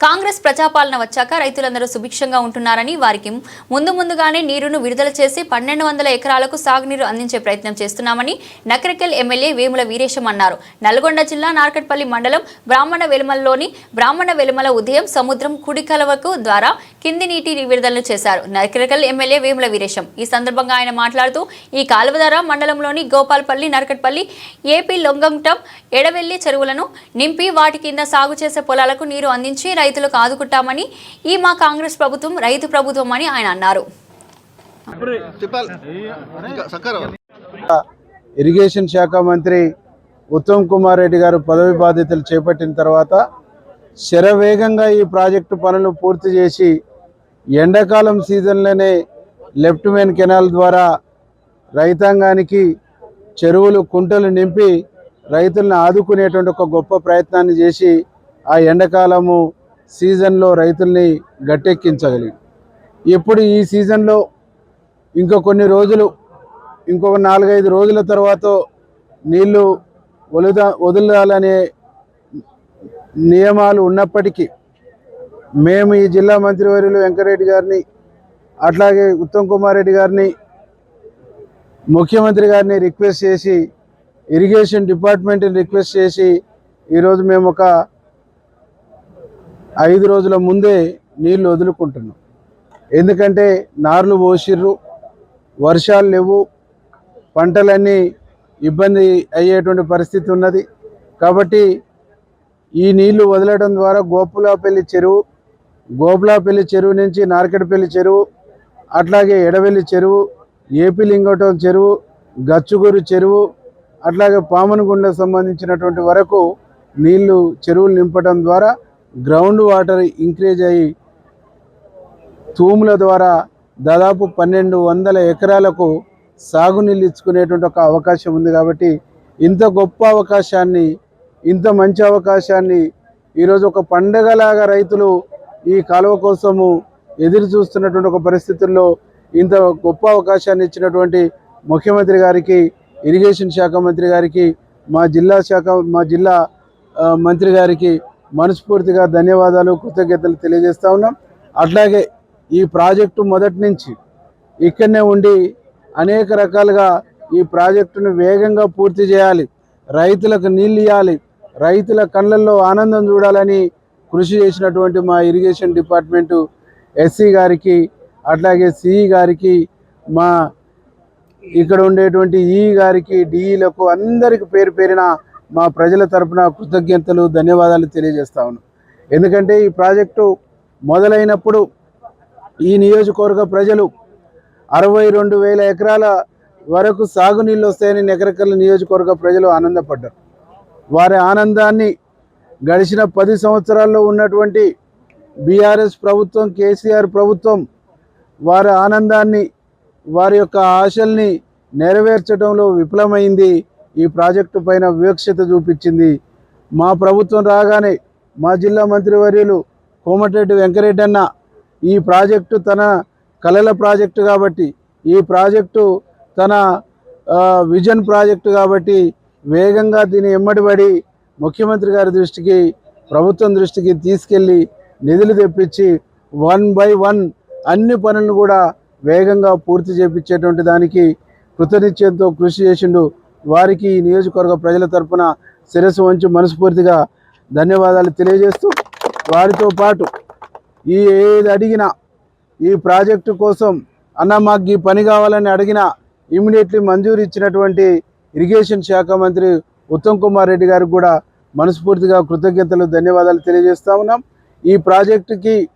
కాంగ్రెస్ ప్రజాపాలన వచ్చాక రైతులందరూ సుభిక్షంగా ఉంటున్నారని వారికి ముందు ముందుగానే నీరును విడుదల చేసి పన్నెండు వందల ఎకరాలకు సాగునీరు అందించే ప్రయత్నం చేస్తున్నామని నకరకెల్ ఎమ్మెల్యే వేముల వీరేశం అన్నారు. నల్గొండ జిల్లా నార్కట్పల్లి మండలం బ్రాహ్మణ వెలుమలలోని బ్రాహ్మణ వెలుమల ఉదయం సముద్రం కుడికలవకు ద్వారా కింది నీటి విడుదలను చేశారు. నకరకల్ ఎమ్మెల్యే వేముల వీరేశం ఈ సందర్భంగా ఆయన మాట్లాడుతూ ఈ కాలువ ద్వారా మండలంలోని గోపాల్పల్లి నరకట్పల్లి ఏపీ లొంగంటం ఎడవెల్లి చెరువులను నింపి వాటి కింద సాగు చేసే పొలాలకు నీరు అందించి రైతులకు ఆదుకుంటామని ఈ మా కాంగ్రెస్ ప్రభుత్వం రైతు ప్రభుత్వం అని ఆయన అన్నారు. ఇరిగేషన్ శాఖ మంత్రి ఉత్తమ్ కుమార్ రెడ్డి గారు పదవి బాధ్యతలు చేపట్టిన తర్వాత శరవేగంగా ఈ ప్రాజెక్టు పనులు పూర్తి చేసి ఎండాకాలం సీజన్లోనే లెఫ్ట్ మెయిన్ కెనాల్ ద్వారా రైతాంగానికి చెరువులు కుంటలు నింపి రైతులను ఆదుకునేటువంటి ఒక గొప్ప ప్రయత్నాన్ని చేసి ఆ ఎండాకాలము సీజన్లో రైతుల్ని గట్టెక్కించగలిగి. ఇప్పుడు ఈ సీజన్లో ఇంకా కొన్ని రోజులు ఇంకొక నాలుగైదు రోజుల తర్వాత నీళ్ళు వదులుదా వదలాలనే నియమాలు ఉన్నప్పటికీ మేము ఈ జిల్లా మంత్రివర్యులు వెంకరెడ్డి గారిని అట్లాగే ఉత్తమ్ కుమార్ రెడ్డి గారిని ముఖ్యమంత్రి గారిని రిక్వెస్ట్ చేసి ఇరిగేషన్ డిపార్ట్మెంట్ని రిక్వెస్ట్ చేసి ఈరోజు మేము ఒక ఐదు రోజుల ముందే నీళ్ళు వదులుకుంటున్నాం. ఎందుకంటే నార్లు పోసిర్రు వర్షాలు లేవు పంటలన్నీ ఇబ్బంది అయ్యేటువంటి పరిస్థితి ఉన్నది. కాబట్టి ఈ నీళ్ళు వదలడం ద్వారా గోపులాపల్లి చెరువు గోపులాపల్లి చెరువు నుంచి నార్కెట్పల్లి చెరువు అట్లాగే ఎడవెల్లి చెరువు ఏపీ లింగటం చెరువు గచ్చుగూరు చెరువు అట్లాగే పామనగుండకు సంబంధించినటువంటి వరకు నీళ్ళు చెరువులు నింపడం ద్వారా గ్రౌండ్ వాటర్ ఇంక్రీజ్ అయ్యి తూముల ద్వారా దాదాపు పన్నెండు వందల ఎకరాలకు సాగునీళ్ళు ఇచ్చుకునేటువంటి ఒక అవకాశం ఉంది కాబట్టి ఇంత గొప్ప అవకాశాన్ని ఇంత మంచి అవకాశాన్ని ఈరోజు ఒక పండగలాగా రైతులు ఈ కాలువ కోసము ఎదురు చూస్తున్నటువంటి ఒక పరిస్థితుల్లో ఇంత గొప్ప అవకాశాన్ని ఇచ్చినటువంటి ముఖ్యమంత్రి గారికి ఇరిగేషన్ శాఖ మంత్రి గారికి మా జిల్లా శాఖ మా జిల్లా మంత్రి గారికి మనస్ఫూర్తిగా ధన్యవాదాలు కృతజ్ఞతలు తెలియజేస్తూ ఉన్నాం. అట్లాగే ఈ ప్రాజెక్టు మొదటి నుంచి ఇక్కడనే ఉండి అనేక రకాలుగా ఈ ప్రాజెక్టును వేగంగా పూర్తి చేయాలి. రైతులకు నీళ్ళు ఇవ్వాలి. రైతుల కళ్ళల్లో ఆనందం చూడాలని కృషి చేసినటువంటి మా ఇరిగేషన్ డిపార్ట్మెంటు ఎస్సీ గారికి అట్లాగే సిఈ గారికి మా ఇక్కడ ఉండేటువంటి ఈ గారికి డిఈలకు అందరికి పేరు పేరిన మా ప్రజల తరపున కృతజ్ఞతలు ధన్యవాదాలు తెలియజేస్తా ఉన్నాం. ఎందుకంటే ఈ ప్రాజెక్టు మొదలైనప్పుడు ఈ నియోజకవర్గ ప్రజలు అరవై రెండు వేల ఎకరాల వరకు సాగునీళ్ళు వస్తాయని నెకరకల్ నియోజకవర్గ ప్రజలు ఆనందపడ్డారు. వారి ఆనందాన్ని గడిచిన పది సంవత్సరాల్లో ఉన్నటువంటి బీఆర్ఎస్ ప్రభుత్వం కేసీఆర్ ప్రభుత్వం వారి ఆనందాన్ని వారి యొక్క ఆశల్ని నెరవేర్చడంలో విఫలమైంది. ఈ ప్రాజెక్టు పైన వివక్షత చూపించింది. మా ప్రభుత్వం రాగానే మా జిల్లా మంత్రివర్యులు కోమటిరెడ్డి వెంకరెడ్డన్న ఈ ప్రాజెక్టు తన కలల ప్రాజెక్టు కాబట్టి ఈ ప్రాజెక్టు తన విజన్ ప్రాజెక్టు కాబట్టి వేగంగా దీన్ని ఎమ్మడిపడి ముఖ్యమంత్రి గారి దృష్టికి ప్రభుత్వం దృష్టికి తీసుకెళ్ళి నిధులు తెప్పించి వన్ బై వన్ అన్ని పనులను కూడా వేగంగా పూర్తి చేపించేటువంటి దానికి కృతనిశ్చయంతో కృషి చేసిండు వారికి ఈ నియోజకవర్గ ప్రజల తరపున శిరస్సు వంచి మనస్ఫూర్తిగా ధన్యవాదాలు తెలియజేస్తూ వారితో పాటు ఈ ఏది అడిగినా ఈ ప్రాజెక్టు కోసం అన్న మాకు ఈ పని కావాలని అడిగినా ఇమీడియట్లీ మంజూరు ఇచ్చినటువంటి ఇరిగేషన్ శాఖ మంత్రి ఉత్తమ్ కుమార్ రెడ్డి గారికి కూడా మనస్ఫూర్తిగా కృతజ్ఞతలు ధన్యవాదాలు తెలియజేస్తా ఉన్నాం. ఈ ప్రాజెక్టుకి